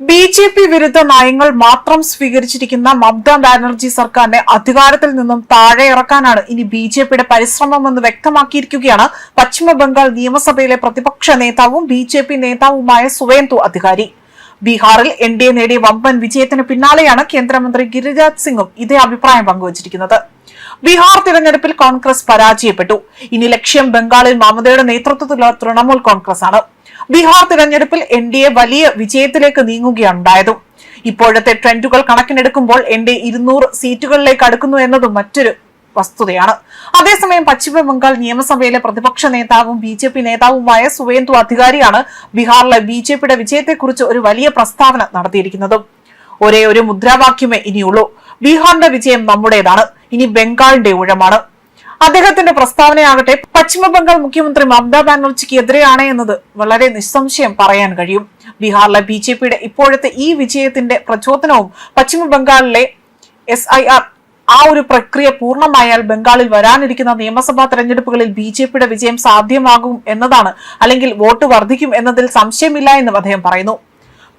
B J P വിരുദ്ധ നയങ്ങൾ മാത്രം സ്വീകരിച്ചിരിക്കുന്ന മമതാ ബാനർജി സർക്കാരിനെ അധികാരത്തിൽ നിന്നും താഴെ ഇറക്കാനാണ് ഇനി ബി ജെ പിയുടെ പരിശ്രമമെന്ന് വ്യക്തമാക്കിയിരിക്കുകയാണ് പശ്ചിമബംഗാൾ നിയമസഭയിലെ പ്രതിപക്ഷ നേതാവും ബി ജെ പി നേതാവുമായ സുവേന്ദു അധികാരി. ബീഹാറിൽ എൻ ഡി എ നേടിയ വമ്പൻ വിജയത്തിന് പിന്നാലെയാണ് കേന്ദ്രമന്ത്രി ഗിരിരാജ് സിംഗും ഇതേ അഭിപ്രായം പങ്കുവച്ചിരിക്കുന്നത്. ബീഹാർ തിരഞ്ഞെടുപ്പിൽ കോൺഗ്രസ് പരാജയപ്പെട്ടു. ഇനി ലക്ഷ്യം ബംഗാളിൽ മമതയുടെ നേതൃത്വത്തിലുള്ള തൃണമൂൽ കോൺഗ്രസ് ആണ്. ബീഹാർ തിരഞ്ഞെടുപ്പിൽ എൻ ഡി എ വലിയ വിജയത്തിലേക്ക് നീങ്ങുകയുണ്ടായത്. ഇപ്പോഴത്തെ ട്രെൻഡുകൾ കണക്കിലെടുക്കുമ്പോൾ എൻ ഡി എ ഇരുന്നൂറ് സീറ്റുകളിലേക്ക് അടുക്കുന്നു എന്നതും മറ്റൊരു വസ്തുതയാണ്. അതേസമയം പശ്ചിമ ബംഗാൾ നിയമസഭയിലെ പ്രതിപക്ഷ നേതാവും ബി ജെ പി നേതാവുമായ സുവേന്ദു അധികാരിയാണ് ബീഹാറിലെ ബി ജെ പിയുടെ വിജയത്തെക്കുറിച്ച് ഒരു വലിയ പ്രസ്താവന നടത്തിയിരിക്കുന്നത്. ഒരേ ഒരു മുദ്രാവാക്യമേ ഇനിയുള്ളൂ. ബീഹാറിന്റെ വിജയം നമ്മുടേതാണ്. ഇനി ബംഗാളിന്റെ ഊഴമാണ്. അദ്ദേഹത്തിന്റെ പ്രസ്താവനയാകട്ടെ പശ്ചിമബംഗാൾ മുഖ്യമന്ത്രി മമതാ ബാനർജിക്ക് എതിരെയാണ് എന്നത് വളരെ നിസ്സംശയം പറയാൻ കഴിയും. ബീഹാറിലെ ബി ജെ പിയുടെ ഇപ്പോഴത്തെ ഈ വിജയത്തിന്റെ പ്രചോദനവും പശ്ചിമബംഗാളിലെ എസ് ഐ ആർ ആ ഒരു പ്രക്രിയ പൂർണമായാൽ ബംഗാളിൽ വരാനിരിക്കുന്ന നിയമസഭാ തെരഞ്ഞെടുപ്പുകളിൽ ബി ജെ പിയുടെ വിജയം സാധ്യമാകും എന്നതാണ് അല്ലെങ്കിൽ വോട്ട് വർദ്ധിക്കും എന്നതിൽ സംശയമില്ല എന്നും അദ്ദേഹം പറയുന്നു.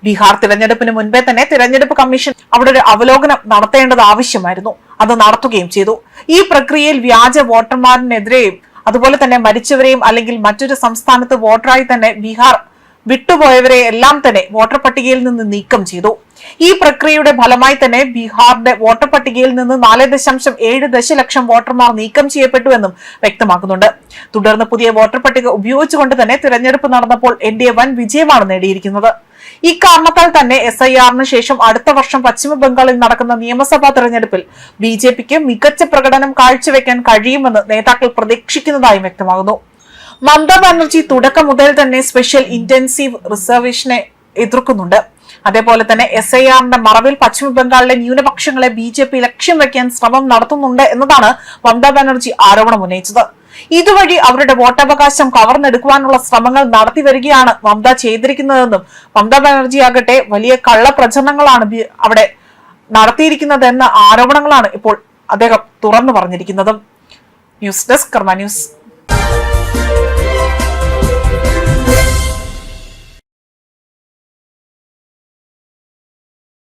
ബീഹാർ തിരഞ്ഞെടുപ്പിന് മുൻപേ തന്നെ തിരഞ്ഞെടുപ്പ് കമ്മീഷൻ അവിടെ ഒരു അവലോകനം നടത്തേണ്ടത് ആവശ്യമായിരുന്നു. അത് നടത്തുകയും ചെയ്തു. ഈ പ്രക്രിയയിൽ വ്യാജ വോട്ടർമാരിനെതിരെയും അതുപോലെ തന്നെ മരിച്ചവരെയും അല്ലെങ്കിൽ മറ്റൊരു സംസ്ഥാനത്ത് വോട്ടറായി തന്നെ ബീഹാർ വിട്ടുപോയവരെ എല്ലാം തന്നെ വോട്ടർ പട്ടികയിൽ നിന്ന് നീക്കം ചെയ്തു. ഈ പ്രക്രിയയുടെ ഫലമായി തന്നെ ബീഹാറിന്റെ വോട്ടർ പട്ടികയിൽ നിന്ന് നാല് ദശാംശം ഏഴ് ദശലക്ഷം വോട്ടർമാർ നീക്കം ചെയ്യപ്പെട്ടു എന്നും വ്യക്തമാക്കുന്നുണ്ട്. തുടർന്ന് പുതിയ വോട്ടർ പട്ടിക ഉപയോഗിച്ചുകൊണ്ട് തന്നെ തിരഞ്ഞെടുപ്പ് നടന്നപ്പോൾ എൻ ഡി എ വൻ വിജയമാണ് നേടിയിരിക്കുന്നത്. ഇക്കാരണത്താൽ തന്നെ എസ് ഐ ആറിന് ശേഷം അടുത്ത വർഷം പശ്ചിമ ബംഗാളിൽ നടക്കുന്ന നിയമസഭാ തെരഞ്ഞെടുപ്പിൽ ബി ജെ പിക്ക് മികച്ച പ്രകടനം കാഴ്ചവെക്കാൻ കഴിയുമെന്ന് നേതാക്കൾ പ്രതീക്ഷിക്കുന്നതായും വ്യക്തമാകുന്നു. മമതാ ബാനർജി തുടക്കം മുതൽ തന്നെ സ്പെഷ്യൽ ഇന്റൻസീവ് റിസർവേഷനെ എതിർക്കുന്നുണ്ട്. അതേപോലെ തന്നെ എസ് ഐ ആറിന്റെ മറവിൽ പശ്ചിമ ബംഗാളിലെ ന്യൂനപക്ഷങ്ങളെ ബി ജെ പി ലക്ഷ്യം വെക്കാൻ ശ്രമം നടത്തുന്നുണ്ട് എന്നതാണ് മമതാ ബാനർജി ആരോപണം ഉന്നയിച്ചത്. ഇതുവഴി അവരുടെ വോട്ടവകാശം കവർന്നെടുക്കുവാനുള്ള ശ്രമങ്ങൾ നടത്തി വരികയാണ് മമത ചെയ്തിരിക്കുന്നതെന്നും മമതാ ബാനർജി ആകട്ടെ വലിയ കള്ളപ്രചരണങ്ങളാണ് പ്രചരണങ്ങളാണ് അവിടെ നടത്തിയിരിക്കുന്നതെന്ന ആരോപണങ്ങളാണ് ഇപ്പോൾ അദ്ദേഹം തുറന്നു പറഞ്ഞിരിക്കുന്നതും. News desk Karma news.